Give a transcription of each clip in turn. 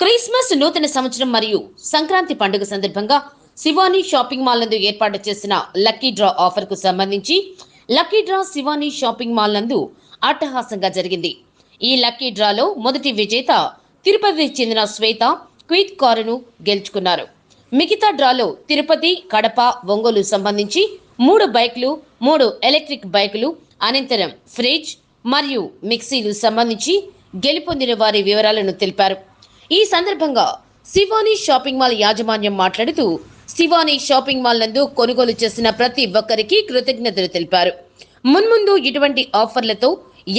Christmas నూతన సంవత్సరం మరియు సంక్రాంతి పండుగ సందర్భంగా శివాని షాపింగ్ మాల్ నందు ఏర్పాటు చేసిన లక్కీ డ్రా ఆఫర్కు సంబంధించి lucky draw Shivani shopping mall నందు అట్టహాసంగా జరిగింది. ఈ లక్కీ డ్రాలో మొదటి విజేత తిరుపతికి చెందిన శ్వేత క్విట్ కారును గెలుచుకున్నారు. మిగతా డ్రాలో తిరుపతి కడప ఒంగోలు సంబంధించి మూడు బైకులు మూడు ఎలక్ట్రిక్ బైకులు అనంతరం ఫ్రిడ్జ్ మరియు మిక్సీలు సంబంధించి గెలుపొందిన వారి వివరాలను తెలిపారు. ఈ సందర్భంగా శివాని షాపింగ్ మాల్ యాజమాన్యం మాట్లాడుతూ శివాని షాపింగ్ మాల్ నందు కొనుగోలు చేసిన ప్రతి ఒక్కరికి కృతజ్ఞతలు తెలిపారు. మున్ముందు ఇటువంటి ఆఫర్లతో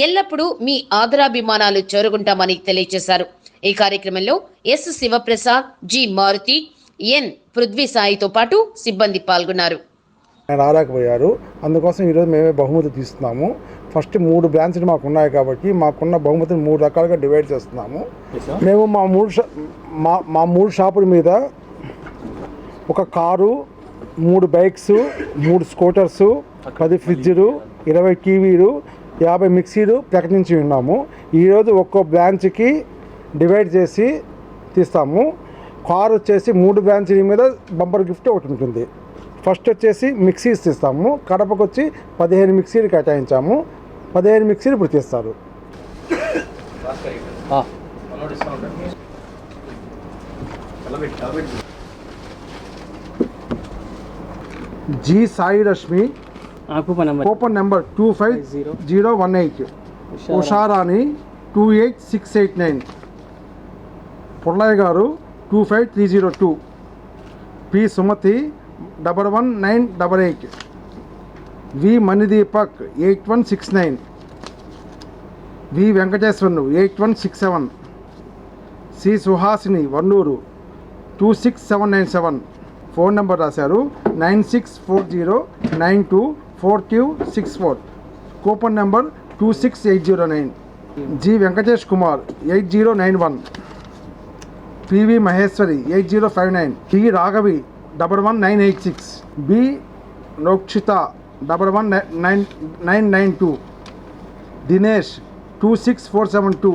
ఎల్లప్పుడూ మీ ఆదరాభిమానాలు చేరుకుంటామని తెలియజేశారు. ఈ కార్యక్రమంలో S Sivaprasad G Maruthi N Prithvi సాయితో పాటు సిబ్బంది పాల్గొన్నారు. ఆయన రాలేకపోయారు. అందుకోసం ఈరోజు మేమే బహుమతి తీస్తున్నాము. ఫస్ట్ మూడు బ్రాంచ్లు మాకు ఉన్నాయి కాబట్టి మాకున్న బహుమతిని మూడు రకాలుగా డివైడ్ చేస్తున్నాము. మేము మా మూడు షా మా మా మూడు షాపుల మీద ఒక కారు మూడు బైక్స్ మూడు స్కూటర్స్ పది ఫ్రిడ్జ్లు ఇరవై టీవీలు యాభై మిక్సీలు ప్రకటించి ఉన్నాము. ఈరోజు ఒక్కో బ్రాంచ్కి డివైడ్ చేసి తీస్తాము. కారు వచ్చేసి మూడు బ్రాంచీల మీద బంపర్ గిఫ్ట్ ఒకటి ఉంటుంది. ఫస్ట్ వచ్చేసి మిక్సీస్ తీస్తాము. కడపకు వచ్చి పదిహేను మిక్సీలు కేటాయించాము. పదిహేను మిక్సీలు ఇప్పుడు తీస్తారు. G Sai number coupon number two five zero one eight. Usharani. Two eight six eight nine Pullaiah garu two five three zero two P Sumathi double one nine double eight. V Manideepak eight one six nine. V Venkateswarlu eight one six seven. C Suhasini Vannuru two six seven nine seven. Phone number రాశారు nine six four zero nine two four two six four. Coupon number two six eight zero nine. G Venkatesh Kumar eight zero nine one. PV Maheswari eight zero five nine. T Raghavi double one nine eight six. B Nokshitha double one nine nine nine two. Dinesh two six four seven two.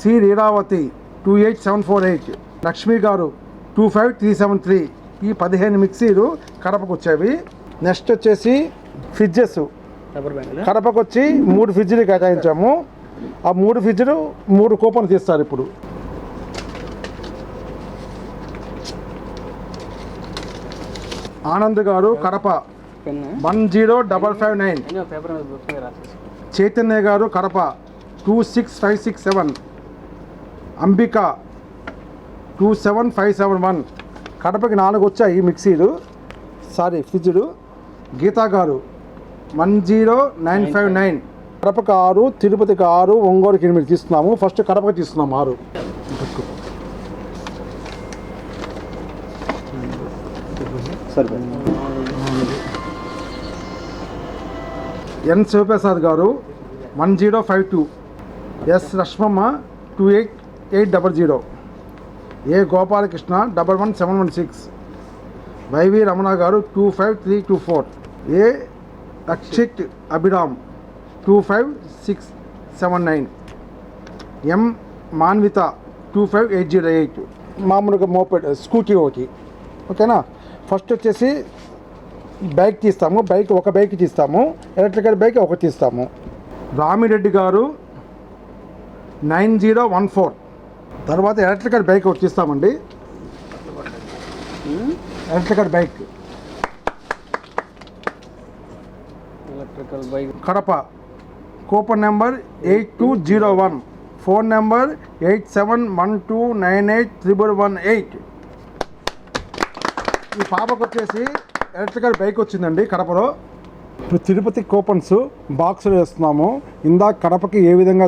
C Leelavathi two eight seven four eight. Lakshmi garu two five three seven three. ఈ పదిహేను మిక్సీలు కడపకు వచ్చేవి next వచ్చేసి fridges. కడపకు వచ్చి మూడు ఫ్రిడ్జ్లు కేటాయించాము. ఆ మూడు ఫ్రిడ్జ్లు మూడు కూపన్లు తీస్తారు ఇప్పుడు. Anand garu Kadapa one zero double five nine. Chaitanya garu Kadapa two six five six seven. Ambika. Two seven five seven one. కడపకి నాలుగు వచ్చాయి మిక్సీలు. సారీ ఫ్రిడ్జ్లు. Geetha garu. One zero nine five. Nine. కడపకి ఆరు తిరుపతికి ఆరు ఒంగోలుకి ఎనిమిది తీస్తున్నాము. ఫస్ట్ కడపకి తీస్తున్నాము ఆరు. N Shivaprasad garu one zero five two. S Lakshmamma two eight eight double zero. A Gopalakrishna double one seven one six. YV Ramana garu two five three two four. A Akshith Abhiram two five six seven nine. M Manvitha two five eight zero eight. మామూలుగా moped scooty ఒకటి. ఓకేనా? First వచ్చేసి bike తీస్తాము. Bike ఒక bike తీస్తాము. Electrical bike ఒకటి తీస్తాము. Ramireddy garu nine zero one four. తర్వాత electrical bike ఒకటి తీస్తామండి. Electrical bike electrical bike Kadapa. Coupon number eight two zero one. Phone number eight seven one two nine eight triple one eight. ఈ పాపకు వచ్చేసి electrical bike వచ్చిందండి కడపలో. ఇప్పుడు Tirupati coupons బాక్సులు వేస్తున్నాము. ఇందాక కడపకి ఏ విధంగా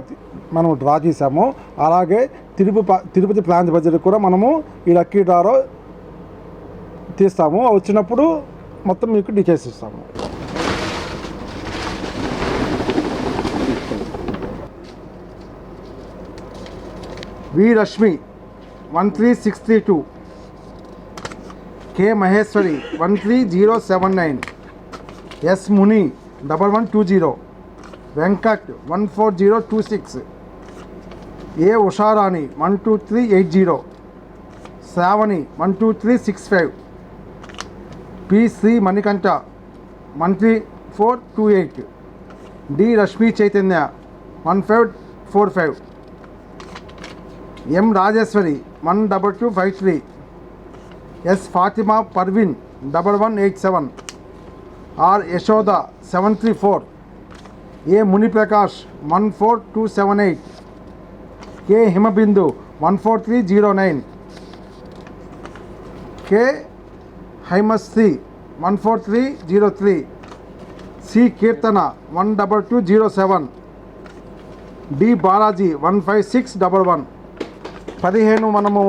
మనం డ్రా చేసామో అలాగే తిరుపు తిరుపతి ప్లాంట్ బడ్జెట్ కూడా మనము ఈ లక్కీ డ్రాలో తీస్తాము. అవి వచ్చినప్పుడు మొత్తం మీకు డీటెయిల్స్ ఇస్తాము. V Rashmi one three six three two. K Maheswari one three zero seven nine. S Muni double one two zero. Venkat one four zero two six. A Usharani one two three eight zero. Sravani one two three six five. PC Sri Manikanta one three four two eight. D Rashmi Chaitanya one five four five. M Rajeswari one double two five three. S Fatima Parveen double one eight seven. R Yashoda seven three four. A Muniprakash one four two seven eight. K Himabindu one four three zero nine. K Haimasri one four three zero three. C Keerthana one double two zero seven. D Balaji one five six double one. పదిహేను మనము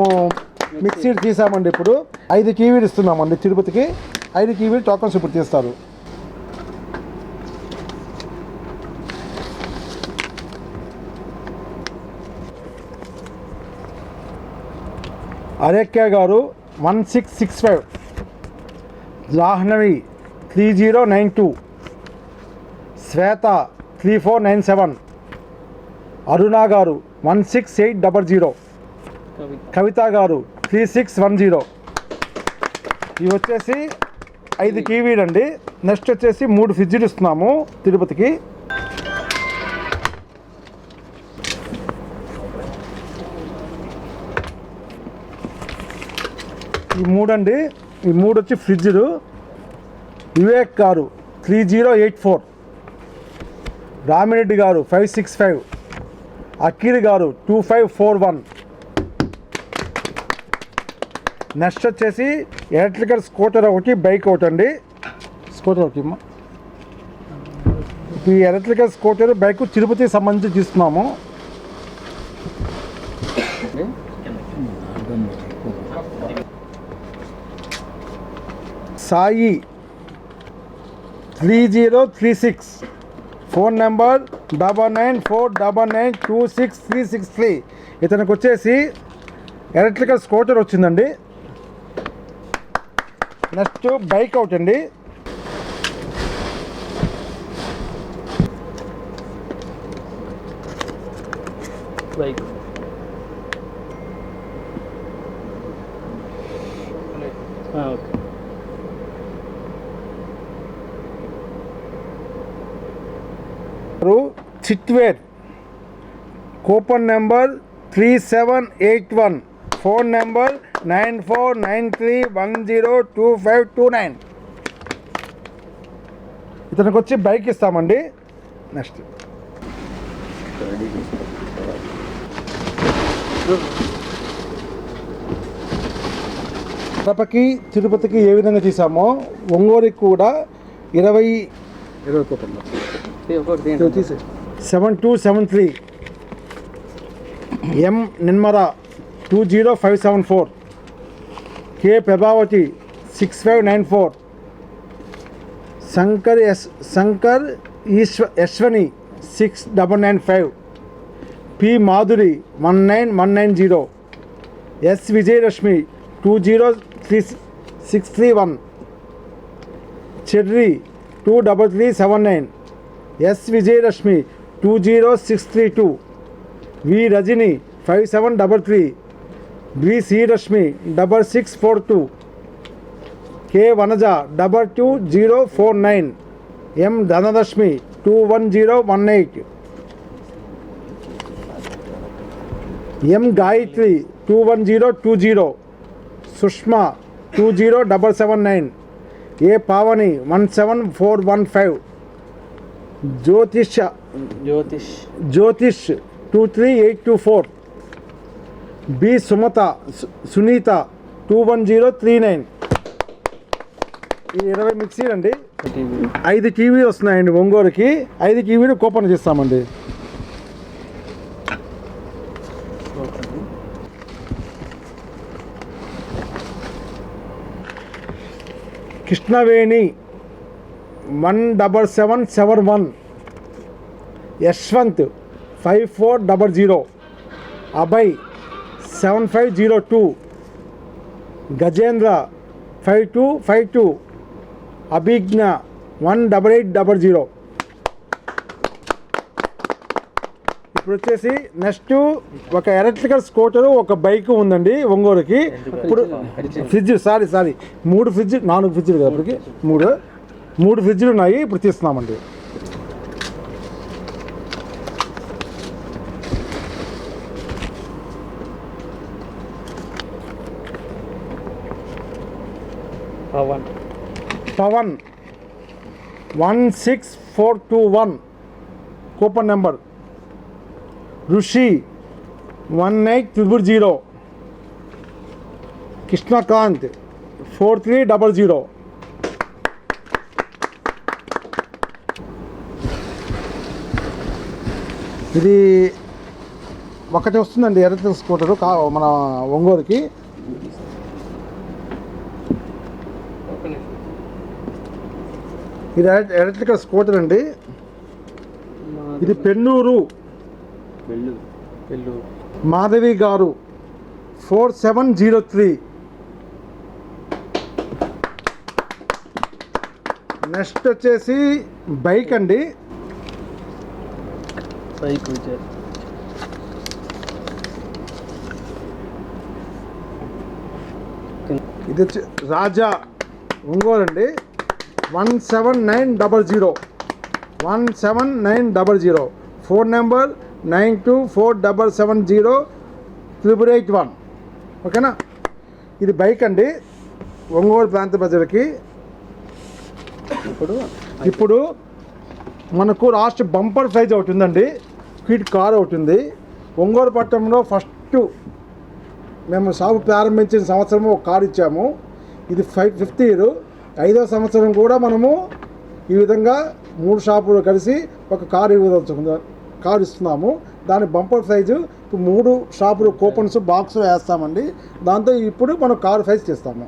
mixie తీసామండి ఇప్పుడు. ఐదు కీవీలు ఇస్తున్నామండి తిరుపతికి. ఐదు కీవీలు tokens ఇప్పుడు తీస్తారు. Arekya garu one six six five. Jahnavi three zero nine two. Swetha three four nine seven. Aruna garu one six eight double zero. Kavi Kavitha garu three six one zero. ఇవి వచ్చేసి ఐదు కీవీడ్ అండి. Next వచ్చేసి మూడు ఫ్రిడ్జ్లు ఇస్తున్నాము తిరుపతికి. ఈ మూడు అండి. ఈ మూడు వచ్చి ఫ్రిడ్జ్లు. Vivek garu three zero eight four. Ramireddy garu five six five. Akhil garu two five four one. Next వచ్చేసి ఎలక్ట్రికల్ స్కూటర్ ఒకటి బైక్ ఒకటి అండి. స్కూటర్ ఒకటి. ఈ ఎలక్ట్రికల్ స్కూటర్ బైక్ తిరుపతికి సంబంధించి తీస్తున్నాము. Sai three zero three six. Phone number double nine four double nine two six three six three. ఇతనికి వచ్చేసి ఎలక్ట్రికల్ స్కూటర్ వచ్చిందండి. నెక్స్ట్ బైక్ అవుట్ అండి. Bike. Okay. Chitvel coupon number three seven eight one. Phone number nine four nine three one zero two five two nine. ఇతనికి వచ్చి bike ఇస్తామండి. Next. కడపకి తిరుపతికి ఏ విధంగా తీసామో ఒంగోలుకి కూడా ఇరవై ఇరవై. Seven two seven three. M Ninmara. Two zero five seven four K Prabhavathi six five nine four Shankar S Shankar ఈశ్వ Yashwani six double nine five P Madhuri one nine one nine zero S Vijayalakshmi two zero three six three one Cherry two double three seven nine S Vijayalakshmi two zero six three two V Rajani five seven double three B Srilakshmi double six four two. K Vanaja double two zero four nine. M Dhanalakshmi two one zero one eight. M Gayathri two one zero two zero. Sushma two zero double seven nine. A Pavani one seven four one five. Jyothisha Jyothish. Jyothish two three eight two four. B Sumatha సు- Sunitha two one zero three nine. ఇది ఇరవై మిక్సీలు అండి. ఐదు టీవీలు వస్తున్నాయండి ఒంగోలుకి. ఐదు టీవీలు కూపన్ చేస్తామండి. Krishnaveni one double seven seven one. Yashwanth five four double zero. Abhay seven five zero two Gajendra five two five two Abhijna one double eight double zero. ఇప్పుడు వచ్చేసి నెక్స్ట్ ఒక ఎలక్ట్రికల్ స్కూటర్ ఒక bike ఉందండి ఒంగోలుకి. ఇప్పుడు fridge sorry sorry మూడు fridge నాలుగు ఫ్రిడ్జ్లు కదా ఇప్పటికి? మూడు మూడు ఫ్రిడ్జ్లు ఉన్నాయి ఇప్పుడు తీస్తున్నామండి. Pavan. Pavan. One six four two one. Coupon number. Rishi. One eight triple zero. Krishnakanth. Four three double zero. ఇది ఒకటి వస్తుందండి ఎర్ర స్కూటరు కా మన ఒంగోలుకి. ఇది ఎలక్ట్- ఎలక్ట్రికల్ స్కూటర్ అండి. ఇది Pennuru. Madhavi garu. Four seven zero three. Next వచ్చేసి బైక్ అండి. బైక్ ఇది వచ్చి రాజా ఒంగోలు అండి. One seven nine double zero one seven nine double zero phone number nine two four double seven zero triple eight one ఓకేనా ఇది bike అండి. ఒంగోలు ప్రాంత ప్రజలకి ఇప్పుడు ఇప్పుడు మనకు లాస్ట్ బంపర్ ప్రైజ్ ఒకటి ఉందండి. క్విడ్ కార్ ఒకటి ఉంది. ఒంగోలు పట్టణంలో ఫస్ట్ మేము షాపు ప్రారంభించిన సంవత్సరము ఒక కార్ ఇచ్చాము. ఇది ఫైవ్ ఫిఫ్త్ ఇయర్ ఐదో సంవత్సరం కూడా మనము ఈ విధంగా మూడు షాపులు కలిసి ఒక కారు ఇవ్వదలుచుకుందాం కారు ఇస్తున్నాము. దాని బంపర్ ప్రైజు ఇప్పుడు మూడు షాపులు కూపన్స్ బాక్స్ వేస్తామండి. దాంతో ఇప్పుడు మనం కారు ప్రైజ్ చేస్తాము.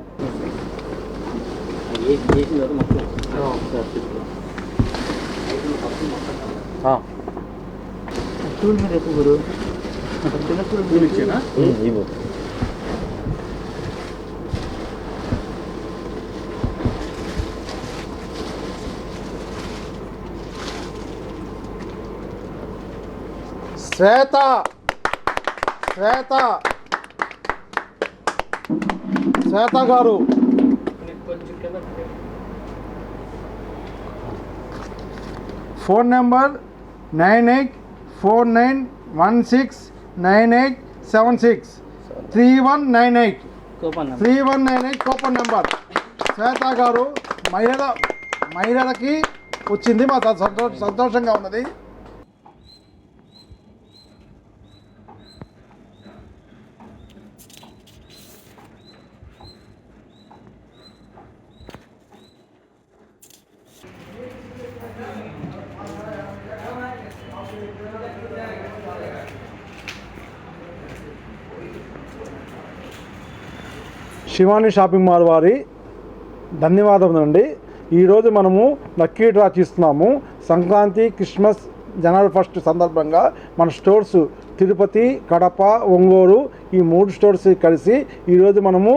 Swetha! Swetha! Swetha garu! Phone number nine eight four nine one six nine eight seven six three one nine eight three one nine eight coupon number. Swetha garu మహిళల మహిళలకి వచ్చింది మా సంతో సంతోషంగా ఉన్నది. శివాని షాపింగ్ మాల్ వారి ధన్యవాదములండి ఈరోజు మనము లక్కీ డ్రా తీస్తున్నాము సంక్రాంతి క్రిస్మస్ జనవరి ఫస్ట్ సందర్భంగా మన స్టోర్స్ తిరుపతి కడప ఒంగోలు ఈ మూడు స్టోర్స్ కలిసి ఈరోజు మనము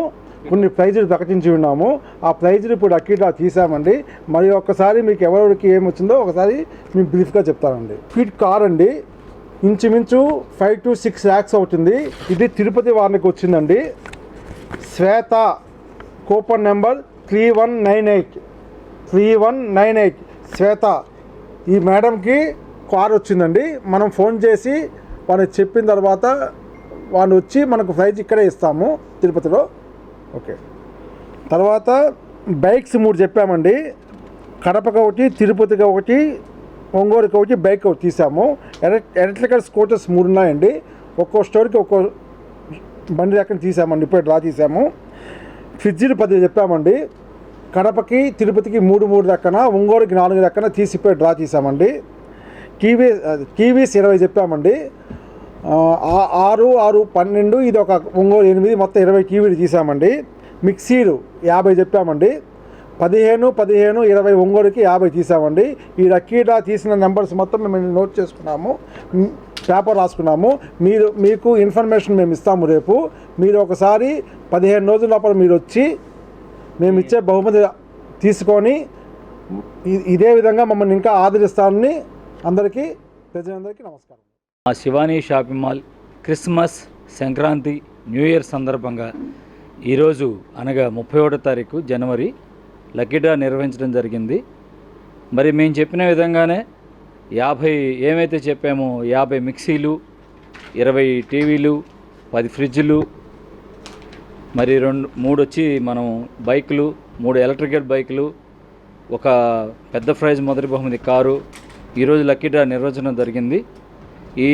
కొన్ని ప్రైజులు ప్రకటించి ఉన్నాము. ఆ ప్రైజులు ఇప్పుడు లక్కీ డ్రా తీసామండి. మరి ఒక్కసారి మీకు ఎవరికి ఏమి వచ్చిందో ఒకసారి మీకు బ్రీఫ్గా చెప్తానండి. ఫిట్ కార్ అండి. ఇంచుమించు ఫైవ్ టు సిక్స్ ల్యాక్స్ అవుతుంది. ఇది తిరుపతి వారికి వచ్చిందండి Swetha coupon number three one nine eight. Three one nine eight. Swetha ఈ మేడంకి కార్ వచ్చిందండి. మనం ఫోన్ చేసి వాళ్ళకి చెప్పిన తర్వాత వాళ్ళు వచ్చి మనకు ప్రైజ్ ఇక్కడే ఇస్తాము తిరుపతిలో. ఓకే. తర్వాత బైక్స్ మూడు చెప్పామండి. కడపకి ఒకటి తిరుపతికి ఒకటి ఒంగోలుకి ఒకటి బైక్ ఒకటి తీసాము. ఎలక్ ఎలక్ట్రికల్ స్కూటర్స్ మూడు ఉన్నాయండి. ఒక్కో స్టోర్కి ఒక్కో బండి ఎక్కడ తీసామండి ఇప్పుడే డ్రా తీసాము. ఫ్రిడ్జ్లు పది చెప్పామండి. కడపకి తిరుపతికి మూడు మూడు దక్కన ఒంగోలుకి నాలుగు దక్కన తీసి ఇప్పుడే డ్రా తీసామండి. టీవీ టీవీస్ ఇరవై చెప్పామండి. ఆరు ఆరు పన్నెండు ఇది ఒక ఒంగోలు ఎనిమిది మొత్తం ఇరవై టీవీలు తీసామండి. మిక్సీలు యాభై చెప్పామండి. పదిహేను పదిహేను ఇరవై ఒంగోలుకి యాభై తీసామండి. ఈ లక్కీడా తీసిన నెంబర్స్ మొత్తం మేము నోట్ చేసుకున్నాము. పేపర్ రాసుకున్నాము. మీరు మీకు ఇన్ఫర్మేషన్ మేము ఇస్తాము రేపు. మీరు ఒకసారి పదిహేను రోజుల లోపల మీరు వచ్చి మేము ఇచ్చే బహుమతి తీసుకొని ఇదే విధంగా మమ్మల్ని ఇంకా ఆదరిస్తామని అందరికీ ప్రజలందరికీ నమస్కారం. మా Shivani shopping mall Christmas Sankranti new year సందర్భంగా ఈరోజు అనగా ముప్పై ఒకటో తారీఖు జనవరి లక్కీ డ్రా నిర్వహించడం జరిగింది. మరి మేము చెప్పిన విధంగానే యాభై ఏమైతే చెప్పామో యాభై మిక్సీలు ఇరవై టీవీలు పది ఫ్రిడ్జ్లు మరి రెండు మూడు వచ్చి మనం బైకులు మూడు ఎలక్ట్రికల్ బైకులు ఒక పెద్ద ప్రైజ్ మొదటి బహుమతి కారు ఈరోజు లక్కీ డ్రా నిర్వచనం జరిగింది. ఈ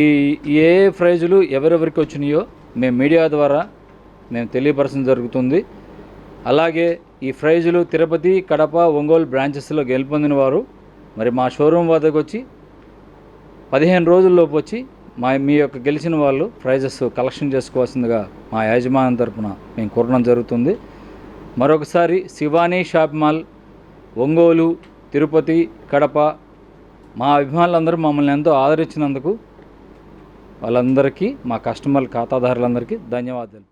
ఏ ప్రైజులు ఎవరెవరికి వచ్చినాయో మేము మీడియా ద్వారా మేము తెలియపరచడం జరుగుతుంది. అలాగే ఈ ప్రైజులు తిరుపతి కడప ఒంగోలు బ్రాంచెస్లో గెలుపొందిన వారు మరి మా షోరూమ్ వద్దకు వచ్చి పదిహేను రోజుల్లోపు వచ్చి మా మీ యొక్క గెలిచిన వాళ్ళు ప్రైజెస్ కలెక్షన్ చేసుకోవాల్సిందిగా మా యజమాని తరపున మేము కోరడం జరుగుతుంది. మరొకసారి శివానీ షాప్ మాల్ ఒంగోలు తిరుపతి కడప మా అభిమానులందరూ మమ్మల్ని ఎంతో ఆదరించినందుకు వాళ్ళందరికీ మా కస్టమర్ ఖాతాదారులందరికీ ధన్యవాదాలు.